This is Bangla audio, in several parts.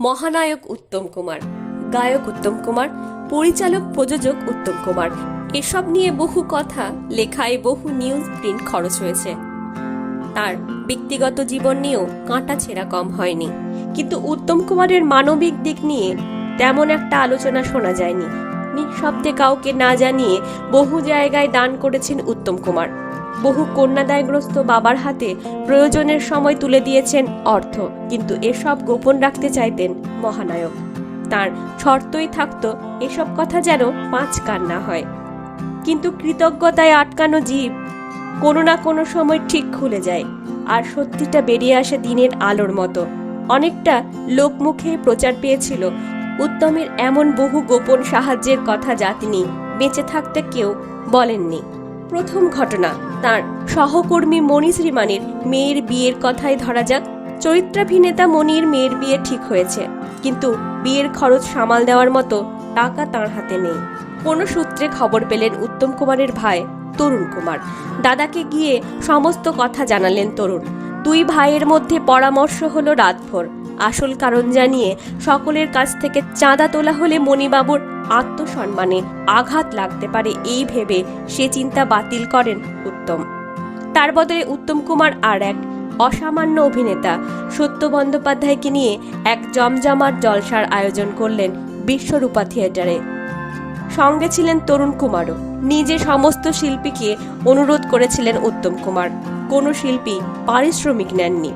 মহানায়ক উত্তম কুমার, গায়ক উত্তম কুমার, পরিচালক প্রযোজক উত্তম কুমার। এসব নিয়ে বহু কথা, লেখায় বহু নিউজ প্রিন্ট খরচ হয়েছে। তার ব্যক্তিগত জীবন নিয়েও কাঁটা ছেঁড়া কম হয়নি। কিন্তু উত্তম কুমারের মানবিক দিক নিয়ে তেমন একটা আলোচনা শোনা যায়নি। নিঃশব্দে কাউকে না জানিয়ে বহু জায়গায় দান করেছেন উত্তম কুমার। বহু কন্যাদায়গ্রস্ত বাবার হাতে প্রয়োজনের সময় তুলে দিয়েছেন অর্থ, কিন্তু এসব গোপন রাখতে চাইতেন মহানায়ক। তার শর্তই থাকত, এসব কথা যেন পাঁচ কান না হয়। কিন্তু কৃতজ্ঞতায় আটকানো জীব কোনো না কোনো সময় ঠিক খুলে যায়, আর সত্যিটা বেরিয়ে আসে দিনের আলোর মতো। অনেকটা লোকমুখে প্রচার পেয়েছিল উত্তমের এমন বহু গোপন সাহায্যের কথা যা তিনি বেঁচে থাকতে কেউ বলেননি। প্রথম ঘটনা, তার সহকর্মী মণি শ্রীমানের মেয়ের বিয়ের কথাই ধরা যাক। চরিত্রাভিনেতা মনির মেয়ের বিয়ে ঠিক হয়েছে, কিন্তু বিয়ের খরচ সামাল দেওয়ার মতো টাকা তার হাতে নেই। কোনো সূত্রে খবর পেলেন উত্তম কুমারের ভাই তরুণ কুমার। দাদাকে গিয়ে সমস্ত কথা জানালেন তরুণ। দুই ভাইয়ের মধ্যে পরামর্শ হলো রাতভর। আসল কারণ জানিয়ে সকলের কাছ থেকে চাঁদা তোলা হলে মণিবাবুর আত্মসম্মানে আঘাত লাগতে পারে এই ভেবে সে চিন্তা বাতিল করেন উত্তম। তার বদলে উত্তম কুমার আর এক অসামান্য অভিনেতা সত্য বন্দ্যোপাধ্যায়কে নিয়ে এক জমজমাট জলসার আয়োজন করলেন বিশ্বরূপা থিয়েটারে। সঙ্গে ছিলেন তরুণ কুমারও। নিজে সমস্ত শিল্পীকে অনুরোধ করেছিলেন উত্তম কুমার। কোনো শিল্পী পারিশ্রমিক নেননি।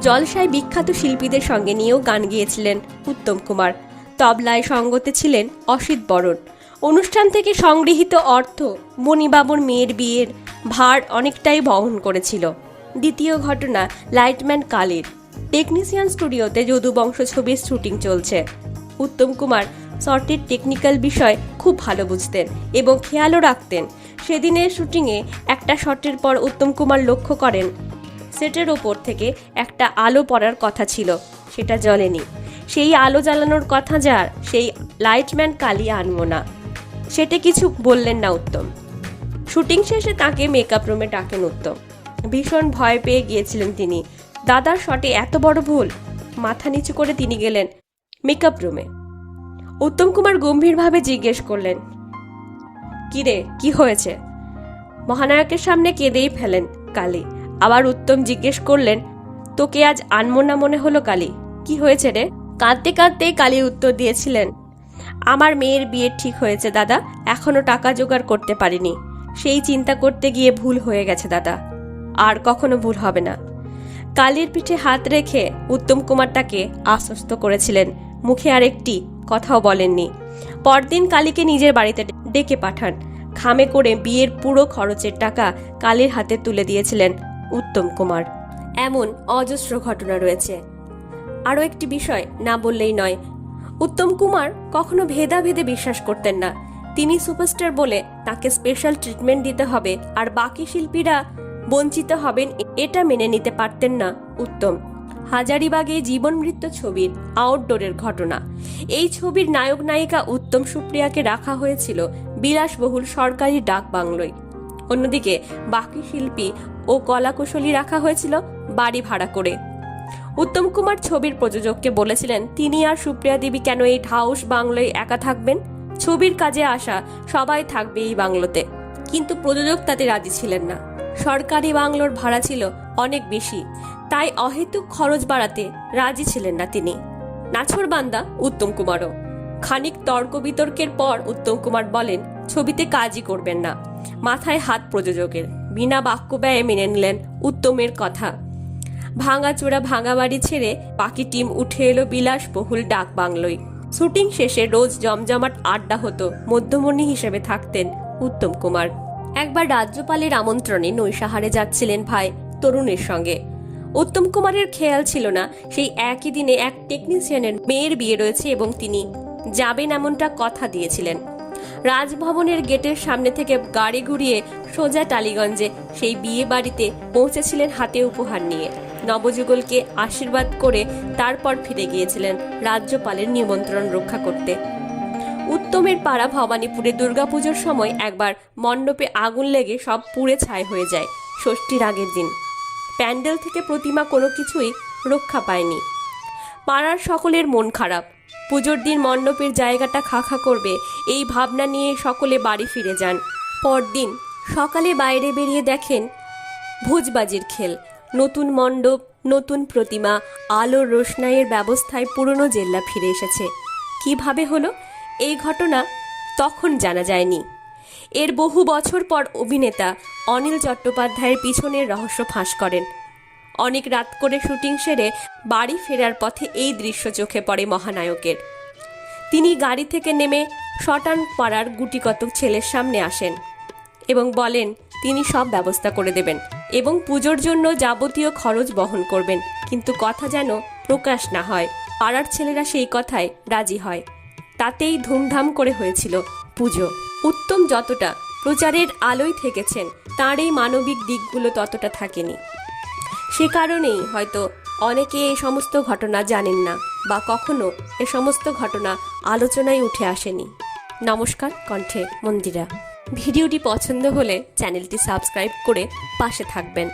জলসায় বিখ্যাত শিল্পীদের সঙ্গে নিয়েও গান গিয়েছিলেন উত্তম কুমার। তবলায় সঙ্গতে ছিলেন অসিত বরণ। অনুষ্ঠান থেকে সংগৃহীত অর্থ, মণিবাবুর মেয়ের বিয়ের ভার অনেকটাই বহন করেছিল। দ্বিতীয় ঘটনা, লাইটম্যান কালের। টেকনিশিয়ান স্টুডিওতে যদুবংশ ছবির শুটিং চলছে। উত্তম কুমার শর্টের টেকনিক্যাল বিষয় খুব ভালো বুঝতেন এবং খেয়ালও রাখতেন। সেদিনের শুটিংয়ে একটা শটের পর উত্তম কুমার লক্ষ্য করেন সেটের ওপর থেকে একটা আলো পড়ার কথা ছিল, সেটা জ্বলেনি। সেই আলো জ্বালানোর কথা যার, সেই লাইটম্যান কালি আনব না সেটা কিছু বললেন না উত্তম। শুটিং শেষে তাকে মেকআপ রুমে ডাকেন উত্তম। ভীষণ ভয় পেয়ে গিয়েছিলেন তিনি। দাদার শটে এত বড় ভুল? মাথা নিচু করে তিনি গেলেন মেকআপ রুমে। উত্তম কুমার গম্ভীরভাবে জিজ্ঞেস করলেন, কিরে, কি হয়েছে? মহানায়কের সামনে কেঁদেই ফেলেন কালী। আবার উত্তম জিজ্ঞেস করলেন, তোকে আজ আনমো না মনে হলো কালী? কি হয়েছে রে? কাঁদতে কাঁদতে কালী উত্তর দিয়েছিলেন, আমার মেয়ের বিয়ে ঠিক হয়েছে দাদা, এখনও টাকা জোগাড় করতে পারিনি। সেই চিন্তা করতে গিয়ে ভুল হয়ে গেছে দাদা, আর কখনো ভুল হবে না। কালীর পিঠে হাত রেখে উত্তম কুমার তাকে আশ্বস্ত করেছিলেন, মুখে আর একটি কথাও বলেননি। পরদিন কালীকে নিজের বাড়িতে ডেকে পাঠান। খামে করে বিয়ের পুরো খরচের টাকা কালীর হাতে তুলে দিয়েছিলেন। উত্তম কুমার। এমন অজস্র ঘটনা রয়েছে। আরও একটি বিষয় না বললেই নয়। উত্তম কুমার কখনো ভেদাভেদে বিশ্বাস করতেন না। তিনি সুপারস্টার বলে তাকে স্পেশাল ট্রিটমেন্ট দিতে হবে আর বাকি শিল্পীরা বঞ্চিত হবেন এটা মেনে নিতে পারতেন না উত্তম। হাজারিবাগে জীবন মৃত্যু ছবির আউটডোরের ঘটনা। এই ছবির নায়ক নায়িকা উত্তম সুপ্রিয়াকে রাখা হয়েছিল বিলাসবহুল সরকারি ডাক বাংলোয় অন্যদিকে বাকি শিল্পী ও কলাকুশলী রাখা হয়েছিল বাড়ি ভাড়া করে। উত্তম কুমার ছবির প্রযোজককে বলেছিলেন, তিনি আর সুপ্রিয়া দেবী কেন এই হাউস বাংলোয় একা থাকবেন? ছবির কাজে আসা সবাই থাকবে এই বাংলোতে। কিন্তু প্রযোজক তাতে রাজি ছিলেন না। সরকারি বাংলোর ভাড়া ছিল অনেক বেশি, তাই অহেতুক খরচ বাড়াতে রাজি ছিলেন না তিনি। নাছরবান্দা উত্তম কুমারও। খানিক তর্ক বিতর্কের পর উত্তম কুমার বলেন, ছবিতে কাজই করবেন না। মাথায় হাত প্রযোজকের। বিনা বাক্য ব্যয়ে মেনে নিলেন উত্তমের কথা। ভাঙাচোরা ভাঙা বাড়ি ছেড়ে বাকি টিম উঠে এলো বিলাসবহুল ডাক বাংলোয়। শুটিং শেষে রোজ জমজমাট আড্ডা হতো মধ্যমণি হিসেবে থাকতেন উত্তম কুমার। একবার রাজ্যপালের আমন্ত্রণে নৈশাহারে যাচ্ছিলেন ভাই তরুণের সঙ্গে। উত্তম কুমারের খেয়াল ছিল না, সেই একই দিনে এক টেকনিশিয়ানের মেয়ের বিয়ে রয়েছে এবং তিনি যাবেন এমনটা কথা দিয়েছিলেন। রাজভবনের গেটের সামনে থেকে গাড়ি ঘুরিয়ে সোজা টালিগঞ্জে সেই বিয়ে বাড়িতে পৌঁছেছিলেন হাতে উপহার নিয়ে। নবযুগলকে আশীর্বাদ করে তারপর ফিরে গিয়েছিলেন রাজ্যপালের নিমন্ত্রণ রক্ষা করতে। উত্তমের পাড়া ভবানীপুরে দুর্গাপুজোর সময় একবার মণ্ডপে আগুন লেগে সব পুড়ে ছাই হয়ে যায় ষষ্ঠীর আগের দিন। প্যান্ডেল থেকে প্রতিমা কোনো কিছুই রক্ষা পায়নি। পাড়ার সকলের মন খারাপ। পুজোর দিন মণ্ডপের জায়গাটা খা খা করবে। এই ভাবনা নিয়ে সকলে বাড়ি ফিরে যান। পরদিন সকালে বাইরে বেরিয়ে দেখেন ভোজবাজির খেল। নতুন মণ্ডপ, নতুন প্রতিমা, আলোর রোশনাইয়ের ব্যবস্থায় পুরনো জেল্লা ফিরে এসেছে। কীভাবে হলো? এই ঘটনা তখন জানা যায়নি। এর বহু বছর পর অভিনেতা অনিল চট্টোপাধ্যায়ের পিছনের রহস্য ফাঁস করেন। অনেক রাত করে শুটিং সেরে বাড়ি ফেরার পথে এই দৃশ্য চোখে পড়ে মহানায়কের। তিনি গাড়ি থেকে নেমে শটান পাড়ার গুটিকতক ছেলের সামনে আসেন এবং বলেন, তিনি সব ব্যবস্থা করে দেবেন এবং পুজোর জন্য যাবতীয় খরচ বহন করবেন, কিন্তু কথা যেন প্রকাশ না হয়। পাড়ার ছেলেরা সেই কথায় রাজি হয়। তাতেই ধুমধাম করে হয়েছিল পুজো। উত্তম যতটা প্রচারের আলোয় থেকেছেন, তার এই মানবিক দিকগুলো ততটা থাকেনি। সে কারণেই হয়তো অনেকে এই সমস্ত ঘটনা জানেন না বা কখনো এ সমস্ত ঘটনা আলোচনায় উঠে আসেনি। নমস্কার, কণ্ঠে মন্দিরা। ভিডিওটি পছন্দ হলে চ্যানেলটি সাবস্ক্রাইব করে পাশে থাকবেন।